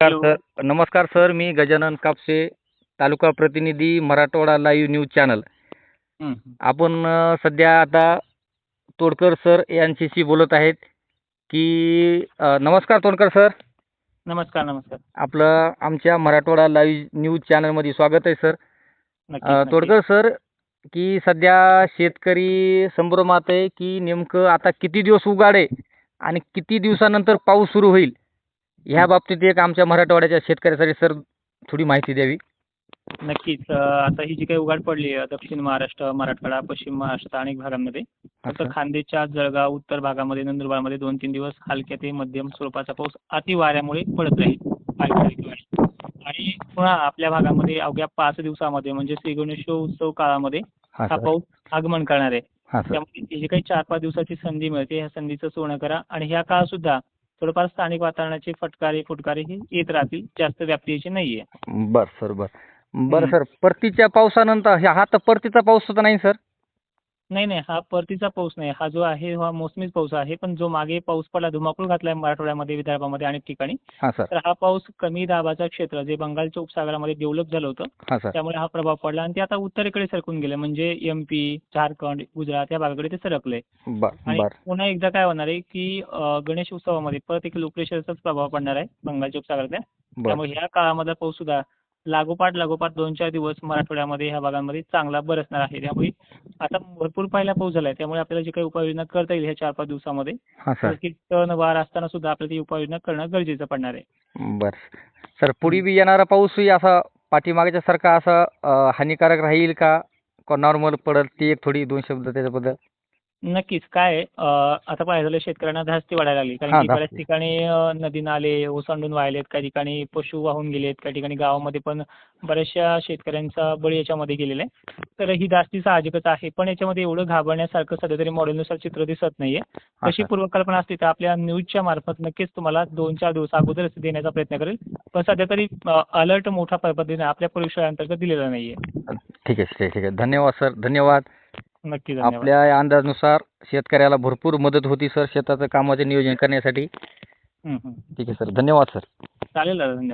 नमस्कार. सर नमस्कार सर मी गजानन कापसे तालुका प्रतिनिधी मराठवाडा लाईव्ह न्यूज चॅनल. आपण सध्या आता तोडकर सर यांच्याशी बोलत आहेत की अ, नमस्कार तोडकर सर नमस्कार नमस्कार आपलं आमच्या मराठवाडा लाईव्ह न्यूज चॅनलमध्ये स्वागत आहे सर नक्कीच, अ, नक्कीच. तोडकर सर की सध्या शेतकरी संभ्रमात आहे की नेमकं आता किती दिवस उघाड आहे आणि किती दिवसानंतर पाऊस सुरू होईल ह्या बाबतीत एक आमच्या मराठवाड्याच्या शेतकऱ्यासाठी सर थोडी माहिती द्यावी. नक्कीच. आता ही जी काही उघाड पडली आहे दक्षिण महाराष्ट्र मराठवाडा पश्चिम महाराष्ट्रात अनेक भागांमध्ये असं. खानदेशच्या जळगाव उत्तर भागामध्ये नंदुरबारमध्ये दोन तीन दिवस हलक्या ते मध्यम स्वरूपाचा पाऊस अति वाऱ्यामुळे पडत राहील. आणि पुन्हा आपल्या भागामध्ये अवघ्या पाच दिवसामध्ये म्हणजे श्री गणेशोत्सव काळामध्ये हा पाऊस आगमन करणार आहे. त्यामुळे ही जी काही चार पाच दिवसाची संधी मिळते ह्या संधीचं सोनं करा. आणि ह्या काळ सुद्धा थोडंफार स्थानिक वातावरणाचे फटकारे फुटकारे हे येत राहतील. जास्त व्याप्तीचे नाहीये. बर सर बर. बरं. सर परतीच्या पावसानंतर हा तर परतीचा पाऊस तर नाही सर? नाही नाही हा परतीचा पाऊस नाही. हा जो आहे हा मोसमीच पाऊस आहे. पण जो मागे पाऊस पडला धुमाकूळ घातलाय मराठवाड्यामध्ये विदर्भामध्ये अनेक ठिकाणी हा सर. तर हा पाऊस कमी दाबाचा क्षेत्र जे बंगालच्या उपसागरामध्ये डेव्हलप झालं होतं हा सर. त्यामुळे हा प्रभाव पडला आणि ते आता उत्तरेकडे सरकून गेले. म्हणजे एम पी झारखंड गुजरात या भागाकडे ते सरकले. बर आणि बर. पुन्हा एकदा काय होणार आहे की अं, गणेश उत्सवामध्ये परत एक लो प्रेशरचाच प्रभाव पडणार आहे बंगालच्या उपसागरातल्या. बर. त्यामुळे ह्या काळामधला पाऊस सुद्धा लागोपाठ लागोपाठ दोन चार दिवस मराठवाड्यामध्ये ह्या भागांमध्ये चांगला बरसणार आहे. त्यामुळे आता भरपूर पहिला पाऊस झालाय. त्यामुळे आपल्याला जी काही उपाययोजना करता येईल ह्या चार पाच दिवसामध्ये हा सर. की तण वार असताना सुद्धा आपल्याला ती उपाययोजना करणं गरजेचं पडणार आहे. बर. सर पुढे बी येणारा पाऊसही असा पाठीमागच्या सारखा असा अ, हानिकारक राहील का? नॉर्मल पडल ती एक थोडी दोन शब्द त्याच्याबद्दल? नक्कीच. काय आहे, अं, आता पाहायला झालं शेतकऱ्यांना धास्ती वाढायला लागली. हा, कारण की बऱ्याच. ठिकाणी अं, नदी नाले ओसंडून वाहिलेत काही ठिकाणी पशु वाहून गेलेत काही ठिकाणी गावामध्ये पण बऱ्याचशा शेतकऱ्यांचा बळी याच्यामध्ये गेलेला आहे. तर ही धास्ती साहजिकच आहे. पण याच्यामध्ये एवढं घाबरण्यासारखं सध्या तरी मॉडेलनुसार चित्र दिसत नाहीये. हा, तशी सर. पूर्वकल्पना असते तर आपल्या न्यूजच्या मार्फत नक्कीच तुम्हाला दोन चार दिवस अगोदरच देण्याचा प्रयत्न करेल. पण सध्या तरी अलर्ट मोठ्या पद्धतीने आपल्या परिसराअंतर्गत दिलेला नाहीये. ठीक आहे ठीक आहे ठीक आहे. धन्यवाद सर धन्यवाद. नक्की धन्यवाद. आपल्या या अंदाजानुसार शेतकऱ्याला भरपूर मदत होती सर. शेताचं कामाचे नियोजन करण्यासाठी. ठीक आहे सर. धन्यवाद सर. चालेल दादा. धन्यवाद.